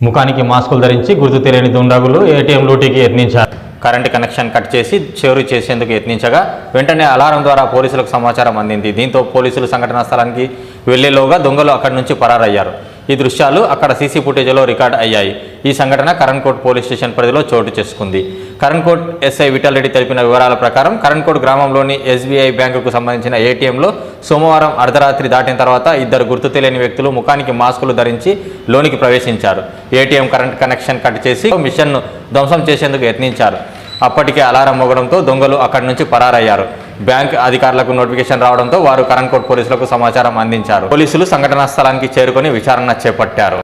ముఖానికి మాస్కులు ధరించి గుర్తు తెలియని దుండగులు ఏటీఎం లూటీకి యత్నించారు. కరెంటు కనెక్షన్ కట్ చేసి చోరీ చేసేందుకు యత్నించగా వెంటనే అలారం ద్వారా పోలీసులకు సమాచారం అందింది. దీంతో పోలీసులు సంఘటనా స్థలానికి వెళ్ళేలోగా దొంగలు అక్కడి నుంచి పరారయ్యారు. ఈ దృశ్యాలు అక్కడ సీసీ ఫుటేజ్లో రికార్డ్ అయ్యాయి. ఈ సంఘటన కరణ్కోట్ పోలీస్ స్టేషన్ పరిధిలో చోటు చేసుకుంది. కరణ్కోట్ ఎస్ఐ విఠలరెడ్డి తెలిపిన వివరాల ప్రకారం కరణ్కోట్ గ్రామంలోని ఎస్బీఐ బ్యాంకుకు సంబంధించిన ఏటీఎంలో సోమవారం అర్ధరాత్రి దాటిన తర్వాత ఇద్దరు గుర్తు తెలియని వ్యక్తులు ముఖానికి మాస్కులు ధరించి లోనికి ప్రవేశించారు. ఏటీఎం కరెంట్ కనెక్షన్ కట్ చేసి మిషన్ను ధ్వంసం చేసేందుకు యత్నించారు. అప్పటికే అలారం మోగడంతో దొంగలు అక్కడి నుంచి పరారయ్యారు. బ్యాంక్ అధికారులకు నోటిఫికేషన్ రావడంతో వారు కరణ్కోట్ పోలీసులకు సమాచారం అందించారు. పోలీసులు సంఘటనా స్థలానికి చేరుకొని విచారణ చేపట్టారు.